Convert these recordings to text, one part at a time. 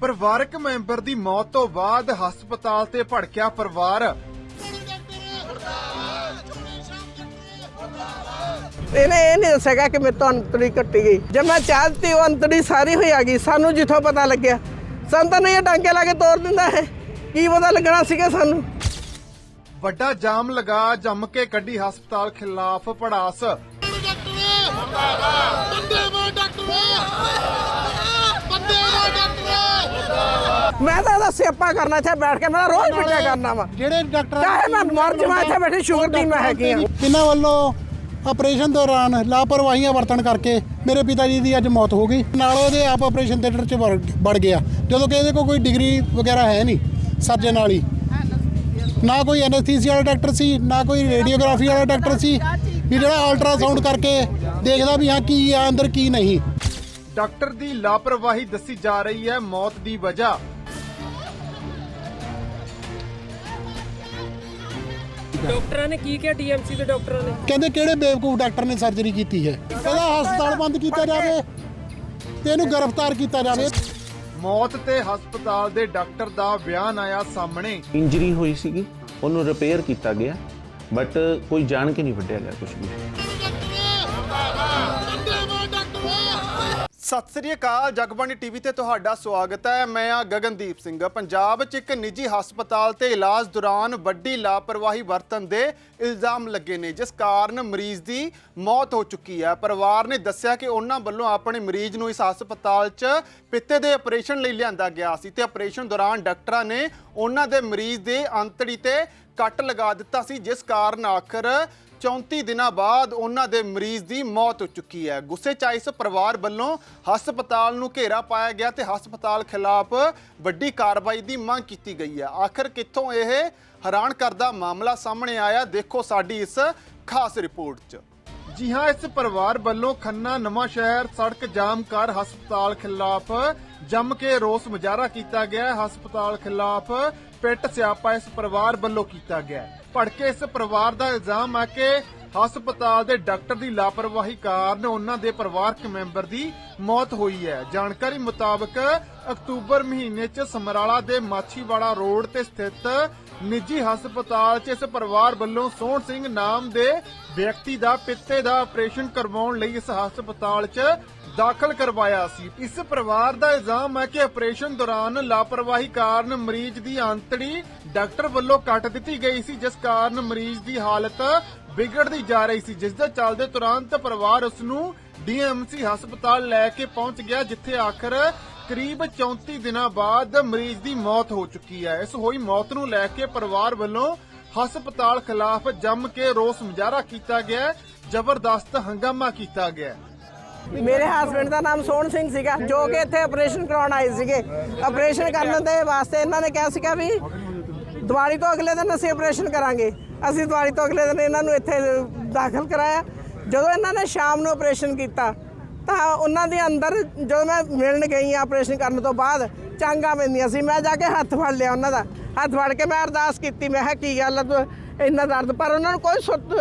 ਪਰਿਵਾਰਕ ਮੈਂਬਰ ਦੀ ਮੌਤ ਤੋਂ ਬਾਅਦ ਹਸਪਤਾਲ ਤੇ ਭੜਕਿਆ ਪਰਿਵਾਰ। ਇਹਨੇ ਇਹ ਨਹੀਂ ਦੱਸਿਆ ਕਿ ਮੇਰੇ ਤੋਂ ਅੰਤੜੀ ਕੱਟੀ ਗਈ। ਜਦ ਮੈਂ ਚਾਹ ਦਿੱਤੀ ਉਹ ਅੰਤੜੀ ਸਾਰੀ ਹੋਈ ਆ ਗਈ। ਸਾਨੂੰ ਜਿੱਥੋਂ ਪਤਾ ਲੱਗਿਆ ਸਾਨੂੰ ਤਾਂ ਇਹ ਟਾਂਕੇ ਲਾ ਕੇ ਤੋੜ ਦਿੰਦਾ ਹੈ ਕੀ ਪਤਾ ਲੱਗਣਾ ਸੀਗਾ ਸਾਨੂੰ। ਵੱਡਾ ਜਾਮ ਲਗਾ ਜੰਮ ਕੇ ਕੱਢੀ ਹਸਪਤਾਲ ਖਿਲਾਫ ਪੜਾਸ ਮੈਂ ਤਾਂ ਇਹਦਾ ਸਿਆਪਾ ਕਰਨਾ ਇੱਥੇ ਬੈਠ ਕੇ ਮੈਂ ਤਾਂ ਰੋਜ਼ ਪਿੱਟਿਆ ਕਰਨਾ ਵਾ। ਜਿਹੜੇ ਡਾਕਟਰ ਚਾਹੇ ਮੈਂ ਮਰ ਜਾਵਾਂ ਇੱਥੇ ਬੈਠੀ ਸ਼ੂਗਰ ਦੀ ਮੈਂ ਹੈਗੀ ਆ ਇਹਨਾਂ ਵੱਲੋਂ ਆਪਰੇਸ਼ਨ ਦੌਰਾਨ ਲਾਪਰਵਾਹੀਆਂ ਵਰਤਣ ਕਰਕੇ ਮੇਰੇ ਪਿਤਾ ਜੀ ਦੀ ਅੱਜ ਮੌਤ ਹੋ ਗਈ। ਨਾਲ ਉਹਦੇ ਆਪ ਆਪਰੇਸ਼ਨ ਥੀਏਟਰ 'ਚ ਵੜ ਗਿਆ। ਜਦੋਂ ਕਿ ਇਹਦੇ ਕੋਲ ਕੋਈ ਡਿਗਰੀ ਵਗੈਰਾ ਹੈ ਨਹੀਂ ਸਰਜਨ ਵਾਲੀ। ਨਾ ਕੋਈ ਐਨਐਸਥੀਸੀਆ ਵਾਲਾ ਡਾਕਟਰ ਸੀ ਨਾ ਕੋਈ ਰੇਡੀਓਗ੍ਰਾਫੀ ਵਾਲਾ ਡਾਕਟਰ ਸੀ। ਵੀ ਜਿਹੜਾ ਅਲਟਰਾਸਾਊਂਡ ਕਰਕੇ ਦੇਖਦਾ ਵੀ ਹਾਂ ਕੀ ਆ ਅੰਦਰ ਕੀ ਨਹੀਂ। ਡਾਕਟਰ ਦੀ ਲਾਪਰਵਾਹੀ ਦੱਸੀ ਜਾ ਰਹੀ ਹੈ ਮੌਤ ਦੀ ਵਜ੍ਹਾ। ਡਾਕਟਰਾਂ ਨੇ ਕੀ ਕਿਹਾ? ਡੀਐਮਸੀ ਦੇ ਡਾਕਟਰਾਂ ਨੇ। ਕਹਿੰਦੇ ਕਿਹੜੇ ਬੇਵਕੂਫ ਡਾਕਟਰ ਨੇ ਸਰਜਰੀ ਕੀਤੀ ਹੈ? ਇਹਦਾ ਹਸਪਤਾਲ ਬੰਦ ਕੀਤਾ ਜਾਵੇ ਤੇ ਇਹਨੂੰ ਗ੍ਰਿਫਤਾਰ ਕੀਤਾ ਜਾਵੇ। ਮੌਤ ਤੇ ਹਸਪਤਾਲ ਦੇ ਡਾਕਟਰ ਦਾ ਬਿਆਨ ਆਇਆ ਸਾਹਮਣੇ। ਇੰਜਰੀ ਹੋਈ ਸੀਗੀ ਉਹਨੂੰ ਰਿਪੇਅਰ ਕੀਤਾ ਗਿਆ ਬਟ ਕੋਈ ਜਾਣ ਕੇ ਨਹੀਂ ਵੱਢਿਆ ਗਿਆ ਕੁਝ ਵੀ। ਸਤਿ ਸ੍ਰੀ ਅਕਾਲ, ਜਗਬਾਣੀ ਟੀਵੀ ਤੇ ਤੁਹਾਡਾ ਸਵਾਗਤ ਹੈ। ਮੈਂ ਆ ਗਗਨਦੀਪ ਸਿੰਘ। ਪੰਜਾਬ 'ਚ ਇੱਕ ਨਿੱਜੀ ਹਸਪਤਾਲ ਤੇ ਇਲਾਜ ਦੌਰਾਨ ਵੱਡੀ ਲਾਪਰਵਾਹੀ ਵਰਤਣ ਦੇ ਇਲਜ਼ਾਮ ਲੱਗੇ ਨੇ, ਜਿਸ ਕਾਰਨ ਮਰੀਜ਼ ਦੀ ਮੌਤ ਹੋ ਚੁੱਕੀ ਹੈ। ਪਰਿਵਾਰ ਨੇ ਦੱਸਿਆ ਕਿ ਉਹਨਾਂ ਵੱਲੋਂ ਆਪਣੇ ਮਰੀਜ਼ ਨੂੰ ਇਸ ਹਸਪਤਾਲ 'ਚ ਪਿੱਤੇ ਦੇ ਆਪਰੇਸ਼ਨ ਲਈ ਲਿਆਂਦਾ ਗਿਆ ਸੀ ਤੇ ਆਪਰੇਸ਼ਨ ਦੌਰਾਨ ਡਾਕਟਰਾਂ ਨੇ ਉਹਨਾਂ ਦੇ ਮਰੀਜ਼ ਦੇ ਅੰਤੜੀ ਤੇ ਕੱਟ ਲਗਾ ਦਿੱਤਾ ਸੀ, ਜਿਸ ਕਾਰਨ ਆਖਰ 34 ਦਿਨਾਂ ਬਾਅਦ ਉਹਨਾਂ ਦੇ ਮਰੀਜ਼ ਦੀ ਮੌਤ ਹੋ ਚੁੱਕੀ ਹੈ। ਗੁੱਸੇ 'ਚ ਇਸ ਪਰਿਵਾਰ ਵੱਲੋਂ ਹਸਪਤਾਲ ਨੂੰ ਘੇਰਾ ਪਾਇਆ ਗਿਆ ਤੇ ਹਸਪਤਾਲ ਖਿਲਾਫ ਵੱਡੀ ਕਾਰਵਾਈ ਦੀ ਮੰਗ ਕੀਤੀ ਗਈ ਹੈ। ਆਖਰ ਕਿੱਥੋਂ ਇਹ ਹੈਰਾਨ ਕਰਦਾ ਮਾਮਲਾ ਸਾਹਮਣੇ ਆਇਆ, ਦੇਖੋ ਸਾਡੀ ਇਸ ਖਾਸ ਰਿਪੋਰਟ 'ਚ। ਜੀ ਹਾਂ, ਇਸ ਪਰਿਵਾਰ ਵੱਲੋਂ ਖੰਨਾ ਨਵਾਂ ਸ਼ਹਿਰ ਸੜਕ ਜਾਮ ਕਰ ਹਸਪਤਾਲ ਖਿਲਾਫ ਜੰਮ ਕੇ ਰੋਸ ਮੁਜ਼ਾਹਰਾ ਕੀਤਾ ਗਿਆ। ਹਸਪਤਾਲ ਖਿਲਾਫ ਪਿੱਟ ਸਿਆਪਾ ਇਸ ਪਰਿਵਾਰ ਵੱਲੋਂ ਕੀਤਾ ਗਿਆ ਹੈ। ਭੜਕੇ ਇਸ ਪਰਿਵਾਰ ਦਾ ਇਲਜ਼ਾਮ ਆ ਕਿ ਹਸਪਤਾਲ ਦੇ ਡਾਕਟਰ ਦੀ ਲਾਪਰਵਾਹੀ ਕਾਰਨ ਉਹਨਾਂ ਦੇ ਪਰਿਵਾਰਕ ਮੈਂਬਰ ਦੀ ਮੌਤ ਹੋਈ ਹੈ ਜਾਣਕਾਰੀ ਮੁਤਾਬਕ ਅਕਤੂਬਰ ਮਹੀਨੇ 'ਚ ਸਮਰਾਲਾ ਦੇ ਮਾਛੀਵਾੜਾ ਰੋਡ ਤੇ ਸਥਿਤ ਨਿੱਜੀ ਹਸਪਤਾਲ 'ਚ ਇਸ ਪਰਿਵਾਰ ਵੱਲੋਂ ਸੋਹਣ ਸਿੰਘ ਨਾਮ ਦੇ ਵਿਅਕਤੀ ਦਾ ਪਿੱਤੇ ਦਾ ਆਪਰੇਸ਼ਨ ਕਰਵਾਉਣ ਲਈ ਇਸ ਹਸਪਤਾਲ 'ਚ ਦਾਖਲ ਕਰਵਾਇਆ ਸੀ। ਇਸ ਪਰਿਵਾਰ ਦਾ ਇਲਜ਼ਾਮ ਹੈ ਕਿ ਆਪਰੇਸ਼ਨ ਦੌਰਾਨ ਲਾਪਰਵਾਹੀ ਕਾਰਨ ਮਰੀਜ਼ ਦੀ ਆਂਤੜੀ ਡਾਕਟਰ ਵੱਲੋਂ ਕੱਟ ਦਿੱਤੀ ਗਈ ਸੀ, ਜਿਸ ਕਾਰਨ ਮਰੀਜ਼ ਦੀ ਹਾਲਤ ਵਿਗੜਦੀ ਜਾ ਰਹੀ ਸੀ, ਜਿਸ ਦੇ ਚੱਲਦੇ ਤੁਰੰਤ ਪਰਿਵਾਰ ਉਸ ਨੂੰ ਡੀਐਮਸੀ ਹਸਪਤਾਲ ਲੈ ਕੇ ਪਹੁੰਚ ਗਿਆ, ਜਿੱਥੇ ਆਖਰ ਕਰੀਬ 34 ਦਿਨਾਂ ਬਾਅਦ ਮਰੀਜ਼ ਦੀ ਮੌਤ ਹੋ ਚੁੱਕੀ ਹੈ। ਇਸ ਹੋਈ ਮੌਤ ਨੂੰ ਲੈ ਕੇ ਪਰਿਵਾਰ ਵੱਲੋਂ ਹਸਪਤਾਲ ਖਿਲਾਫ ਜੰਮ ਕੇ ਰੋਸ ਮੁਜ਼ਾਹਰਾ ਕੀਤਾ ਗਿਆ, ਜ਼ਬਰਦਸਤ ਹੰਗਾਮਾ ਕੀਤਾ ਗਿਆ। ਮੇਰੇ ਹਸਬੰਡ ਦਾ ਨਾਮ ਸੋਹਣ ਸਿੰਘ ਸੀਗਾ, ਜੋ ਕਿ ਇੱਥੇ ਆਪਰੇਸ਼ਨ ਕਰਾਉਣ ਆਏ ਸੀਗੇ। ਆਪਰੇਸ਼ਨ ਕਰਨ ਦੇ ਵਾਸਤੇ ਇਹਨਾਂ ਨੇ ਕਿਹਾ ਸੀਗਾ ਵੀ ਦਿਵਾਲੀ ਤੋਂ ਅਗਲੇ ਦਿਨ ਅਸੀਂ ਆਪਰੇਸ਼ਨ ਕਰਾਂਗੇ। ਅਸੀਂ ਦੀਵਾਲੀ ਤੋਂ ਅਗਲੇ ਦਿਨ ਇਹਨਾਂ ਨੂੰ ਇੱਥੇ ਦਾਖਲ ਕਰਾਇਆ। ਜਦੋਂ ਇਹਨਾਂ ਨੇ ਸ਼ਾਮ ਨੂੰ ਆਪਰੇਸ਼ਨ ਕੀਤਾ, ਤਾਂ ਉਹਨਾਂ ਦੇ ਅੰਦਰ ਜਦੋਂ ਮੈਂ ਮਿਲਣ ਗਈ ਆ ਆਪਰੇਸ਼ਨ ਕਰਨ ਤੋਂ ਬਾਅਦ, ਚਾਂਗਾ ਪੈਂਦੀਆਂ ਸੀ। ਮੈਂ ਜਾ ਕੇ ਹੱਥ ਫੜ ਲਿਆ ਉਹਨਾਂ ਦਾ। ਹੱਥ ਫੜ ਕੇ ਮੈਂ ਅਰਦਾਸ ਕੀਤੀ, ਮੈਂ ਕਿਹਾ, ਕੀ ਗੱਲ ਆ ਤੂੰ? ਇੰਨਾ ਦਰਦ। ਪਰ ਉਹਨਾਂ ਨੂੰ ਕੋਈ ਸੁੱਤ,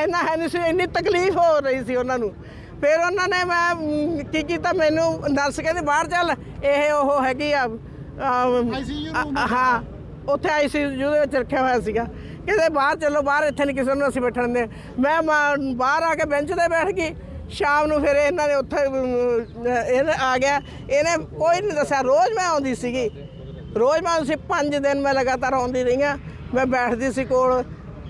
ਇੰਨਾ ਹੈ ਨਹੀਂ ਸੀ, ਇੰਨੀ ਤਕਲੀਫ ਹੋ ਰਹੀ ਸੀ ਉਹਨਾਂ ਨੂੰ। ਫਿਰ ਉਹਨਾਂ ਨੇ ਮੈਂ ਮ, ਕੀ ਕੀਤਾ ਮੈਨੂੰ ਨਰਸ ਕਹਿੰਦੀ ਬਾਹਰ ਚੱਲ ਇਹ ਉਹ ਹੈਗੀ ਆ ਅਮ, ICU ਹਾਂ ਉੱਥੇ ਆਈਸੀਯੂ ਦੇ ਵਿੱਚ ਰੱਖਿਆ ਹੋਇਆ ਸੀਗਾ। ਕਹਿੰਦੇ ਬਾਹਰ ਚੱਲੋ ਬਾਹਰ ਇੱਥੇ ਨਹੀਂ ਕਿਸੇ ਨੂੰ ਅਸੀਂ ਬੈਠਣ ਦੇ। ਮੈਂ ਮਾ- ਬਾਹਰ ਆ ਕੇ ਬੈਂਚ ਤੇ ਬੈਠ ਗਈ। ਸ਼ਾਮ ਨੂੰ ਫਿਰ ਇਹਨਾਂ ਨੇ ਉੱਥੇ ਅਮ, ਇਹ ਆ ਗਿਆ। ਇਹਨੇ ਕੋਈ ਨਹੀਂ ਦੱਸਿਆ। ਰੋਜ਼ ਮੈਂ ਆਉਂਦੀ ਸੀਗੀ। ਰੋਜ਼ ਮੈਂ ਉਸੇ 5 ਦਿਨ ਮੈਂ ਲਗਾਤਾਰ ਆਉਂਦੀ ਰਹੀ ਹਾਂ ਮੈਂ ਬੈਠਦੀ ਸੀ ਕੋਲ।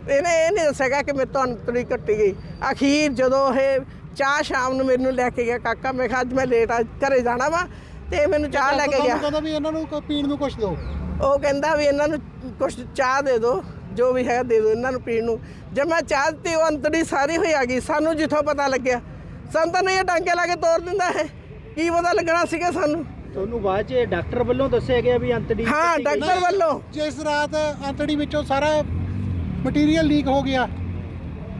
ਇਹਨੇ ਇਹ ਨਹੀਂ ਦੱਸਿਆ ਕਿ ਮੇਰੇ ਤੋਂ ਅੰਤੜੀ ਕੱਟੀ ਗਈ। ਅਖੀਰ ਜਦੋਂ ਇਹ ਚਾਹ ਸ਼ਾਮ ਨੂੰ ਮੈਨੂੰ ਲੈ ਕੇ ਗਿਆ ਕਾਕਾ। ਮੈਂ ਕਿਹਾ ਅੱਜ ਮੈਂ ਲੇਟ ਆ ਘਰੇ ਜਾਣਾ ਵਾ ਤੇ ਮੈਨੂੰ ਚਾਹ ਲੈ ਕੇ ਗਿਆ। ਕਹਿੰਦਾ ਵੀ ਇਹਨਾਂ ਨੂੰ ਕੋਈ ਪੀਣ ਨੂੰ ਕੁਝ ਦਿਓ। ਉਹ ਕਹਿੰਦਾ ਵੀ ਇਹਨਾਂ ਨੂੰ ਕੁਝ ਚਾਹ ਦੇ ਦਿਓ ਜੋ ਵੀ ਹੈ ਦੇ ਦਿਓ ਇਹਨਾਂ ਨੂੰ ਪੀਣ ਨੂੰ। ਜਦ ਮੈਂ ਚਾਹ ਦਿੱਤੀ ਉਹ ਅੰਤੜੀ ਸਾਰੀ ਹੋਈ ਆ ਗਈ। ਸਾਨੂੰ ਜਿੱਥੋਂ ਪਤਾ ਲੱਗਿਆ ਸਾਨੂੰ ਤਾਂ ਨਹੀਂ ਇਹ ਟਾਂਕੇ ਲਾ ਕੇ ਤੋੜ ਦਿੰਦਾ ਹੈ ਕੀ ਪਤਾ ਲੱਗਣਾ ਸੀਗਾ ਸਾਨੂੰ। ਤੁਹਾਨੂੰ ਬਾਅਦ ਚ ਡਾਕਟਰ ਵੱਲੋਂ ਦੱਸਿਆ ਗਿਆ ਵੀ ਅੰਤੜੀ ਹਾਂ ਡਾਕਟਰ ਵੱਲੋਂ। ਜਿਸ ਰਾਤ ਅੰਤੜੀ ਵਿੱਚੋਂ ਸਾਰਾ ਮਟੀਰੀਅਲ ਲੀਕ ਹੋ ਗਿਆ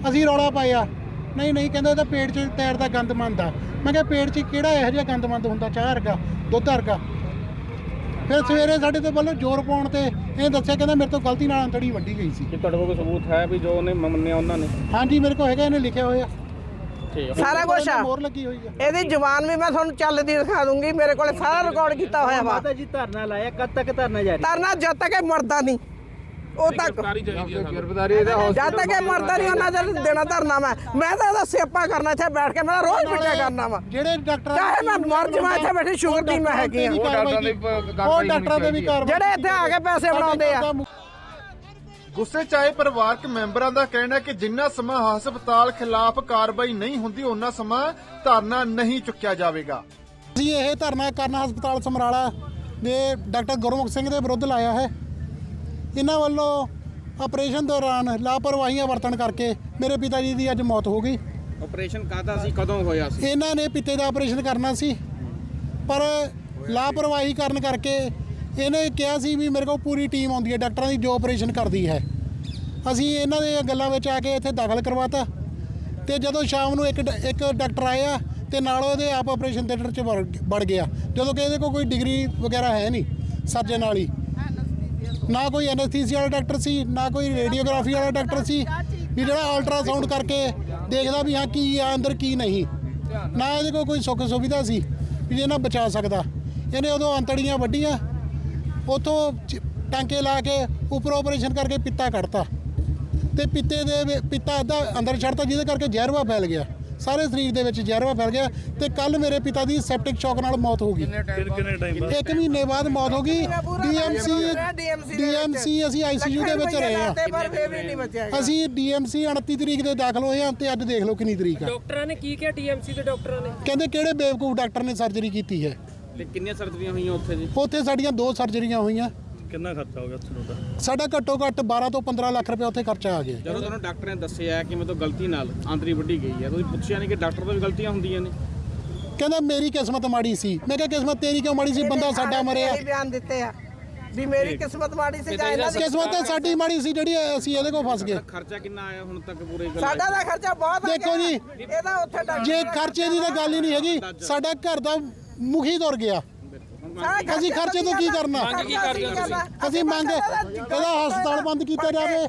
ਅਸੀਂ ਰੌਲਾ ਪਾਇਆ। ਨਹੀਂ ਨਹੀਂ ਕਹਿੰਦਾ ਇਹਦਾ ਪੇਟ 'ਚ ਟਾਇਰ ਦਾ ਗੰਦ ਮੰਦਾ ਮੈਂ ਕਿਹਾ ਪੇਟ 'ਚ ਕਿਹੜਾ ਇਹੋ ਜਿਹਾ ਗੰਦ ਮੰਦ ਹੁੰਦਾ? ਚਾਹ ਵਰਗਾ ਦੁੱਧ ਵਰਗਾ। ਫਿਰ ਸਵੇਰੇ ਸਾਡੇ ਤੇ ਵੱਲੋਂ ਜ਼ੋਰ ਪਾਉਣ ਤੇ ਇਹ ਦੱਸਿਆ ਕਹਿੰਦਾ ਮੇਰੇ ਤੋਂ ਗਲਤੀ ਨਾਲ ਅੰਤੜੀ ਵੱਢੀ ਗਈ ਸੀ। ਕਿ ਤੁਹਾਡੇ ਕੋਲ ਕੋਈ ਸਬੂਤ ਹੈ ਵੀ ਜੋ ਉਹਨੇ ਮੰਨਿਆ ਉਹਨਾਂ ਨੇ? ਹਾਂਜੀ ਮੇਰੇ ਕੋਲ ਹੈਗਾ ਇਹਨੇ ਲਿਖਿਆ ਹੋਇਆ। ਸਾਰਾ ਕੁਝ ਆ। ਮੋਹਰ ਲੱਗੀ ਹੋਈ ਹੈ ਇਹਦੀ ਜ਼ੁਬਾਨ ਵੀ ਮੈਂ ਤੁਹਾਨੂੰ ਚੱਲਦੀ ਦਿਖਾ ਦੂੰਗੀ ਮੇਰੇ ਕੋਲੇ ਸਾਰਾ ਰਿਕਾਰਡ ਕੀਤਾ ਹੋਇਆ ਵਾ। ਮਾਤਾ ਜੀ ਧਰਨਾ ਲਾਇਆ ਕਦ ਤੱਕ ਧਰਨਾ ਜਾਰੀ? ਤਰਨਾ ਜਦ ਤੱਕ ਇਹ ਮਰਦਾ ਨਹੀਂ। ਉਹ ਤੱਕ। ਜਦ ਤੱਕ ਇਹ ਮਰਦਾ ਨਹੀਂ ਉਹਨਾਂ ਚਿਰ ਦੇਣਾ ਧਰਨਾ ਮੈਂ। ਮੈਂ ਤਾਂ ਇਹਦਾ ਸਿਆਪਾ ਕਰਨਾ ਇੱਥੇ ਬੈਠ ਕੇ ਮੈਂ ਰੋਜ਼ ਪਿੱਟਿਆ ਕਰਨਾ ਵਾ। ਜਿਹੜੇ ਡਾਕਟਰ ਚਾਹੇ ਮੈਂ ਮਰ ਜਾਵਾਂ ਇੱਥੇ ਬੈਠੀ ਸ਼ੂਗਰ ਦੀ ਮੈਂ ਹੈਗੀ ਆ ਉਹ ਡਾਕਟਰਾਂ ਦੇ ਵੀ ਕਾਰਵਾਈ ਜਿਹੜੇ ਇੱਥੇ ਆ ਕੇ ਪੈਸੇ ਬਣਾਉਂਦੇ ਆ। ਗੁੱਸੇ 'ਚ ਆਏ ਪਰਿਵਾਰਕ ਮੈਂਬਰਾਂ ਦਾ ਕਹਿਣਾ ਹੈ ਕਿ ਜਿੰਨਾ ਸਮਾਂ ਹਸਪਤਾਲ ਖਿਲਾਫ ਕਾਰਵਾਈ ਨਹੀਂ ਹੁੰਦੀ ਉਹਨਾਂ ਸਮਾਂ ਧਰਨਾ ਨਹੀਂ ਚੁੱਕਿਆ ਜਾਵੇਗਾ। ਅਸੀਂ ਇਹ ਧਰਨਾ ਕਰਨ ਹਸਪਤਾਲ ਸਮਰਾਲਾ ਦੇ ਡਾਕਟਰ ਗੁਰਮੁਖ ਸਿੰਘ ਦੇ ਵਿਰੁੱਧ ਲਾਇਆ ਹੈ। ਇਹਨਾਂ ਵੱਲੋਂ ਆਪਰੇਸ਼ਨ ਦੌਰਾਨ ਲਾਪਰਵਾਹੀਆਂ ਵਰਤਣ ਕਰਕੇ ਮੇਰੇ ਪਿਤਾ ਜੀ ਦੀ ਅੱਜ ਮੌਤ ਹੋ ਗਈ। ਆਪਰੇਸ਼ਨ ਕਾਹਦਾ ਸੀ? ਕਦੋਂ ਹੋਇਆ ਸੀ? ਇਹਨਾਂ ਨੇ ਪਿੱਤੇ ਦਾ ਆਪਰੇਸ਼ਨ ਕਰਨਾ ਸੀ। ਪਰ ਲਾਪਰਵਾਹੀ ਕਰਨ ਕਰਕੇ ਇਹਨੇ ਕਿਹਾ ਸੀ ਵੀ ਮੇਰੇ ਕੋਲ ਪੂਰੀ ਟੀਮ ਆਉਂਦੀ ਹੈ ਡਾਕਟਰਾਂ ਦੀ ਜੋ ਆਪਰੇਸ਼ਨ ਕਰਦੀ ਹੈ। ਅਸੀਂ ਇਹਨਾਂ ਦੇ ਗੱਲਾਂ ਵਿੱਚ ਆ ਕੇ ਇੱਥੇ ਦਾਖਲ ਕਰਵਾਤਾ ਤੇ ਜਦੋਂ ਸ਼ਾਮ ਨੂੰ ਇੱਕ ਇੱਕ ਡਾਕਟਰ ਆਇਆ ਤੇ ਨਾਲ ਉਹਦੇ ਆਪ ਆਪਰੇਸ਼ਨ ਥੀਏਟਰ 'ਚ ਵੜ ਵੜ ਗਿਆ। ਜਦੋਂ ਕਿ ਇਹਦੇ ਕੋਲ ਕੋਈ ਡਿਗਰੀ ਵਗੈਰਾ ਹੈ ਨਹੀਂ ਸਰਜਨ ਵਾਲੀ। ਨਾ ਕੋਈ ਐਨਐਸਥੀਸੀਆ ਵਾਲਾ ਡਾਕਟਰ ਸੀ, ਨਾ ਕੋਈ ਰੇਡੀਓਗ੍ਰਾਫੀ ਵਾਲਾ ਡਾਕਟਰ ਸੀ, ਵੀ ਜਿਹੜਾ ਅਲਟਰਾਸਾਊਂਡ ਕਰਕੇ ਦੇਖਦਾ ਵੀ ਹਾਂ ਕੀ ਆ, ਅੰਦਰ ਕੀ ਨਹੀਂ। ਨਾ ਇਹਦੇ ਕੋਲ ਕੋਈ ਸੁੱਖ ਸੁਵਿਧਾ ਸੀ ਵੀ ਇਹਨਾਂ ਬਚਾ ਸਕਦਾ। ਇਹਨੇ ਉਦੋਂ ਅੰਤੜੀਆਂ ਵੱਡੀਆਂ ਉਥੋਂ ਟਾਂਕੇ ਲਾ ਕੇ ਉੱਪਰ ਆਪਰੇਸ਼ਨ ਕਰਕੇ ਪਿੱਤਾ ਕੱਢਤਾ। ਤੇ ਪਿੱਤੇ ਦੇ ਪਿੱਤਾ ਅੱਧਾ ਅੰਦਰ ਛੱਡਤਾ, ਜਿਹਦੇ ਕਰਕੇ ਜ਼ਹਿਰਵਾ ਫੈਲ ਗਿਆ। ਸਾਰੇ ਸਰੀਰ ਦੇ ਵਿੱਚ ਜ਼ਹਿਰਵਾ ਫੈਲ ਗਿਆ ਤੇ ਕੱਲ ਮੇਰੇ ਪਿਤਾ ਦੀ ਸੈਪਟਿਕ ਸ਼ੌਕ ਨਾਲ ਮੌਤ ਹੋ ਗਈ। ਇੱਕ ਮਹੀਨੇ ਬਾਅਦ ਮੌਤ ਹੋ ਗਈ। ਡੀਐਮਸੀ ਡੀਐਮਸੀ ਅਸੀਂ ਆਈਸੀਯੂ ਦੇ ਵਿੱਚ ਰਹੇ ਆ ਪਰ ਫੇਰ ਵੀ ਨਹੀਂ ਬਚਿਆ ਅਸੀਂ ਡੀਐਮਸੀ 29 ਤਰੀਕ ਦੇ ਦਾਖਲ ਹੋਏ ਆ ਤੇ ਅੱਜ ਦੇਖ ਲਓ ਕਿੰਨੀ ਤਰੀਕ ਆ। ਡਾਕਟਰਾਂ ਨੇ ਕੀ ਕਿਹਾ ਟੀਐਮਸੀ ਦੇ ਡਾਕਟਰਾਂ ਨੇ? ਕਹਿੰਦੇ ਕਿਹੜੇ ਬੇਵਕੂਫ ਡਾਕਟਰ ਨੇ ਸਰਜਰੀ ਕੀਤੀ ਹੈ? ਤੇ ਕਿੰਨੀਆਂ ਸਰਜਰੀਆਂ ਹੋਈਆਂ ਉੱਥੇ ਜੀ? ਉੱਥੇ ਸਾਡੀਆਂ ਦੋ ਸਰਜਰੀਆਂ ਹੋਈਆਂ। ਕਿੰਨਾ ਖਰਚਾ ਹੋ ਗਿਆ ਤੁਹਾਨੂੰ ਦਾ ਸਾਡਾ ਘੱਟੋ ਘੱਟ 12 ਤੋਂ 15 ਲੱਖ ਰੁਪਏ ਉੱਥੇ ਖਰਚਾ ਆ ਗਿਆ। ਜਦੋਂ ਤੁਹਾਨੂੰ ਡਾਕਟਰ ਨੇ ਦੱਸਿਆ ਕਿ ਮੇਰੇ ਤੋਂ ਗਲਤੀ ਨਾਲ ਆਂਤਰੀ ਵੱਢੀ ਗਈ ਹੈ ਤੁਸੀਂ ਪੁੱਛਿਆ ਨਹੀਂ ਕਿ ਡਾਕਟਰ ਤੋਂ ਵੀ ਗਲਤੀਆਂ ਹੁੰਦੀਆਂ ਨੇ? ਕਹਿੰਦਾ ਮੇਰੀ ਕਿਸਮਤ ਮਾੜੀ ਸੀ। ਮੈਂ ਕਿਹਾ ਕਿਸਮਤ ਤੇਰੀ ਕਿਉਂ ਮਾੜੀ ਸੀ? ਬੰਦਾ ਸਾਡਾ ਮਰਿਆ। ਇਹੀ ਬਿਆਨ ਦਿੱਤੇ ਆ ਵੀ ਮੇਰੀ ਕਿਸਮਤ ਮਾੜੀ ਸੀ ਜਾਂ ਇਹਨਾਂ ਦੀ ਕਿਸਮਤ ਤਾਂ ਸਾਡੀ ਮਾੜੀ ਸੀ ਜਿਹੜੀ ਅਸੀਂ ਇਹਦੇ ਕੋਲ ਫਸ ਗਏ। ਖਰਚਾ ਕਿੰਨਾ ਆਇਆ ਹੁਣ ਤੱਕ ਪੂਰੇ ਗੱਲ ਸਾਡਾ ਦਾ ਖਰਚਾ ਬਹੁਤ ਆ ਦੇਖੋ। ਜੀ, ਇਹਦਾ ਉੱਥੇ ਡਾਕਟਰ ਜੇ ਖਰਚੇ ਦੀ ਤਾਂ ਗੱਲ ਹੀ ਨਹੀਂ ਹੈਗੀ। ਸਾਡਾ ਘਰ ਦਾ ਮੁਖੀ ਤੁਰ ਗਿਆ। ਅਸੀਂ ਖਰਚੇ ਤੋਂ ਕੀ ਕਰਨਾ। ਮੰਗ ਕੀ ਕਰਦੇ ਹੋ ਅਸੀਂ ਮੰਗ ਇਹਦਾ ਹਸਪਤਾਲ ਬੰਦ ਕੀਤਾ ਜਾਵੇ।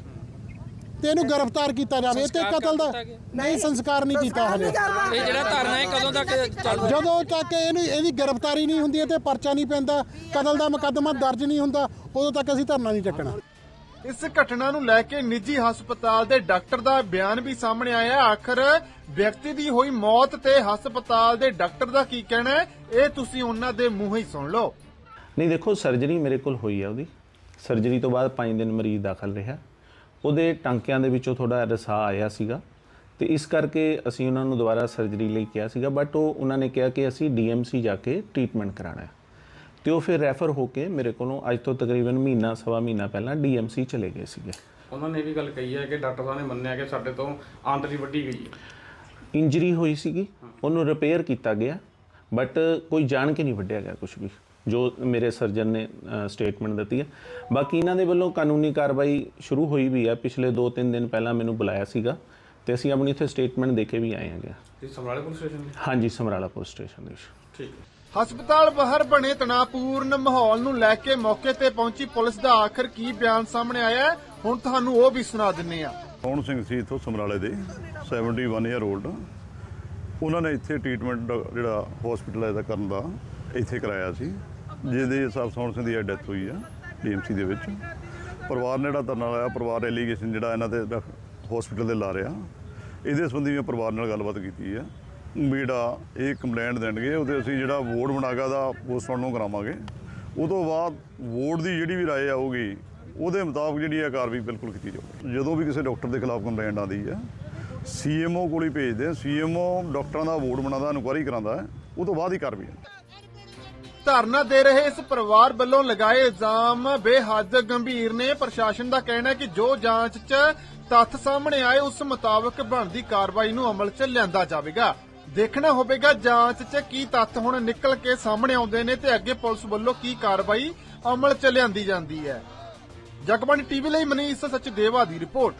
ਤੇ ਇਹਨੂੰ ਗ੍ਰਿਫਤਾਰ ਕੀਤਾ ਜਾਵੇ। ਤੇ ਕਤਲ ਦਾ ਨਹੀਂ ਸੰਸਕਾਰ ਨਹੀਂ ਕੀਤਾ ਹਲੇ ਇਹ ਜਿਹੜਾ ਧਰਨਾ ਹੈ ਕਦੋਂ ਤੱਕ ਚੱਲ ਜਦੋਂ ਤੱਕ ਇਹਨੂੰ ਇਹਦੀ ਗ੍ਰਿਫਤਾਰੀ ਨਹੀਂ ਹੁੰਦੀ ਤੇ ਪਰਚਾ ਨਹੀਂ ਪੈਂਦਾ। ਕਤਲ ਦਾ ਮੁਕੱਦਮਾ ਦਰਜ ਨਹੀਂ ਹੁੰਦਾ ਉਦੋਂ ਤੱਕ ਅਸੀਂ ਧਰਨਾ ਨਹੀਂ ਚੱਕਣਾ। ਇਸ ਘਟਨਾ ਨੂੰ ਲੈ ਕੇ ਨਿੱਜੀ ਹਸਪਤਾਲ ਦੇ ਡਾਕਟਰ ਦਾ ਬਿਆਨ ਵੀ ਸਾਹਮਣੇ ਆਇਆ। ਆਖਰ ਵਿਅਕਤੀ ਦੀ ਹੋਈ ਮੌਤ ਤੇ ਹਸਪਤਾਲ ਦੇ ਡਾਕਟਰ ਦਾ ਕੀ ਕਹਿਣਾ ਹੈ, ਇਹ ਤੁਸੀਂ ਉਹਨਾਂ ਦੇ ਮੂੰਹ ਹੀ ਸੁਣ ਲਓ। ਨਹੀਂ, ਦੇਖੋ, ਸਰਜਰੀ ਮੇਰੇ ਕੋਲ ਹੋਈ ਆ ਉਹਦੀ। ਸਰਜਰੀ ਤੋਂ ਬਾਅਦ 5 ਦਿਨ ਮਰੀਜ਼ ਦਾਖਲ ਰਿਹਾ। ਉਹਦੇ ਟਾਂਕਿਆਂ ਦੇ ਵਿੱਚੋਂ ਥੋੜਾ ਰਸਾ ਆਇਆ ਸੀਗਾ ਤੇ ਇਸ ਕਰਕੇ ਅਸੀਂ ਉਹਨਾਂ ਨੂੰ ਦੁਬਾਰਾ ਸਰਜਰੀ ਲਈ ਕਿਹਾ ਸੀਗਾ, ਬਟ ਉਹ, ਉਹਨਾਂ ਨੇ ਕਿਹਾ ਕਿ ਅਸੀਂ ਡੀਐਮਸੀ ਜਾ ਕੇ ਟ੍ਰੀਟਮੈਂਟ ਕਰਾਣਾ ਹੈ। ਤੇ ਉਹ ਫਿਰ ਰੈਫਰ ਹੋ ਕੇ ਮੇਰੇ ਕੋਲੋਂ ਅੱਜ ਤੋਂ ਤਕਰੀਬਨ ਮਹੀਨਾ ਸਵਾ ਮਹੀਨਾ ਪਹਿਲਾਂ ਡੀਐਮਸੀ ਚਲੇ ਗਏ ਸੀਗੇ। ਉਹਨਾਂ ਨੇ ਵੀ ਗੱਲ ਕਹੀ ਹੈ ਕਿ ਡਾਕਟਰ ਸਾਹਿਬ ਨੇ ਮੰਨਿਆ ਕਿ ਸਾਡੇ ਤੋਂ ਆਂਤਰੀ ਵੱਢੀ ਗਈ ਹੈ। ਇੰਜਰੀ ਹੋਈ ਸੀਗੀ ਉਹਨੂੰ ਰਿਪੇਅਰ ਕੀਤਾ ਗਿਆ ਬਟ ਕੋਈ ਜਾਣ ਕੇ ਨਹੀਂ ਵੱਢਿਆ ਗਿਆ ਕੁਝ ਵੀ ਜੋ ਮੇਰੇ ਸਰਜਨ ਨੇ ਸਟੇਟਮੈਂਟ ਦਿੱਤੀ ਹੈ। ਬਾਕੀ ਇਹਨਾਂ ਦੇ ਵੱਲੋਂ ਕਾਨੂੰਨੀ ਕਾਰਵਾਈ ਸ਼ੁਰੂ ਹੋਈ ਵੀ ਹੈ ਪਿਛਲੇ 2-3 ਦਿਨ ਪਹਿਲਾਂ ਮੈਨੂੰ ਬੁਲਾਇਆ ਸੀਗਾ ਤੇ ਅਸੀਂ ਆਪਣੀ ਇੱਥੇ ਸਟੇਟਮੈਂਟ ਦੇ ਕੇ ਵੀ ਆਏ ਹਾਂਗੇ। ਜੀ ਸਮਰਾਲੇ ਪੁਲਿਸ ਸਟੇਸ਼ਨ ਹਾਂਜੀ ਸਮਰਾਲਾ ਪੁਲਿਸ ਸਟੇਸ਼ਨ ਦੇ ਵਿੱਚ। ਠੀਕ ਹੈ। ਹਸਪਤਾਲ ਬਾਹਰ ਬਣੇ ਤਣਾਅਪੂਰਨ ਮਾਹੌਲ ਨੂੰ ਲੈ ਕੇ ਮੌਕੇ ਤੇ ਪਹੁੰਚੀ ਪੁਲਿਸ ਦਾ ਆਖਰ ਕੀ ਬਿਆਨ ਸਾਹਮਣੇ ਆਇਆ ਹੈ, ਹੁਣ ਤੁਹਾਨੂੰ ਉਹ ਵੀ ਸੁਣਾ ਦਿੰਨੇ ਆ ਸੋਹਣ ਸਿੰਘ ਸੀ ਇੱਥੋਂ ਸਮਰਾਲੇ ਦੇ 71 ਇਅਰ 올ਡ ਉਹਨਾਂ ਨੇ ਇੱਥੇ ਟ੍ਰੀਟਮੈਂਟ ਜਿਹੜਾ ਹਸਪੀਟਲ ਹੈ ਦਾ ਕਰਨ ਦਾ ਇੱਥੇ ਕਰਾਇਆ ਸੀ ਜਿਹਦੇ ਹਿਸਾਬ ਸੋਹਣ ਸਿੰਘ ਦੀ ਡੈਥ ਹੋਈ ਆ ਡੀਐਮਸੀ ਦੇ ਵਿੱਚ। ਪਰਿਵਾਰ ਨੇ ਜਿਹੜਾ ਧਰਨਾ ਲਾਇਆ ਪਰਿਵਾਰ ਐਲੀਗੇਸ਼ਨ ਜਿਹੜਾ ਇਹਨਾਂ ਤੇ ਹਸਪੀਟਲ ਦੇ ਲਾ ਰਿਹਾ। ਇਹਦੇ ਸੰਬੰਧੀ ਮੈਂ ਪਰਿਵਾਰ ਨਾਲ ਗੱਲਬਾਤ ਕੀਤੀ ਆ ਜਿਹੜਾ ਇਹ ਕੰਪਲੇਂਟ ਦੇਣਗੇ, ਉਹਦੇ ਅਸੀਂ ਜਿਹੜਾ ਵੋਰਡ ਬਣਾਗਾ ਦਾ ਪੋਸਟਮਾਰਟਮ ਨੂੰ ਕਰਾਵਾਂਗੇ। ਉਹ ਤੋਂ ਬਾਅਦ ਵੋਰਡ ਦੀ ਜਿਹੜੀ ਵੀ ਰਾਏ ਆਊਗੀ, ਉਹਦੇ ਮੁਤਾਬਕ ਜਿਹੜੀ ਹੈ ਕਾਰਵਾਈ ਬਿਲਕੁਲ ਕੀਤੀ ਜਾਊਗੀ। ਜਦੋਂ ਵੀ ਕਿਸੇ ਡਾਕਟਰ ਦੇ ਖਿਲਾਫ ਕੰਪਲੇਂਟ ਆਉਂਦੀ ਹੈ ਸੀਐਮਓ ਕੋਲ ਹੀ ਭੇਜਦੇ ਆ ਸੀਐਮਓ ਡਾਕਟਰਾਂ ਦਾ ਵੋਰਡ ਬਣਾਉਂਦਾ ਇਨਕੁਆਇਰੀ ਕਰਾਉਂਦਾ ਹੈ, ਉਹ ਤੋਂ ਬਾਅਦ ਹੀ ਕਾਰਵਾਈ ਹੈ। ਧਰਨਾ ਦੇ ਰਹੇ ਇਸ ਪਰਿਵਾਰ ਵੱਲੋਂ ਲਗਾਏ ਇਲਜ਼ਾਮ, ਬੇਹੱਦ ਗੰਭੀਰ ਨੇ। ਪ੍ਰਸ਼ਾਸਨ ਦਾ ਕਹਿਣਾ ਹੈ ਕਿ ਜੋ ਜਾਂਚ 'ਚ ਤੱਥ ਸਾਹਮਣੇ ਆਏ, ਉਸ ਮੁਤਾਬਕ ਬਣਦੀ ਕਾਰਵਾਈ ਨੂੰ ਅਮਲ 'ਚ ਲਿਆਂਦਾ ਜਾਵੇਗਾ। ਦੇਖਣਾ ਹੋਵੇਗਾ ਜਾਂਚ 'ਚ ਕੀ ਤੱਥ ਹੁਣ ਨਿਕਲ ਕੇ ਸਾਹਮਣੇ ਆਉਂਦੇ ਨੇ ਤੇ ਅੱਗੇ ਪੁਲਿਸ ਵੱਲੋਂ ਕੀ ਕਾਰਵਾਈ ਅਮਲ 'ਚ ਲਿਆਂਦੀ ਜਾਂਦੀ ਹੈ। ਜਗਬਾਣੀ ਟੀਵੀ ਲਈ ਮਨੀਸ਼ ਸਚਦੇਵਾ ਦੀ ਰਿਪੋਰਟ।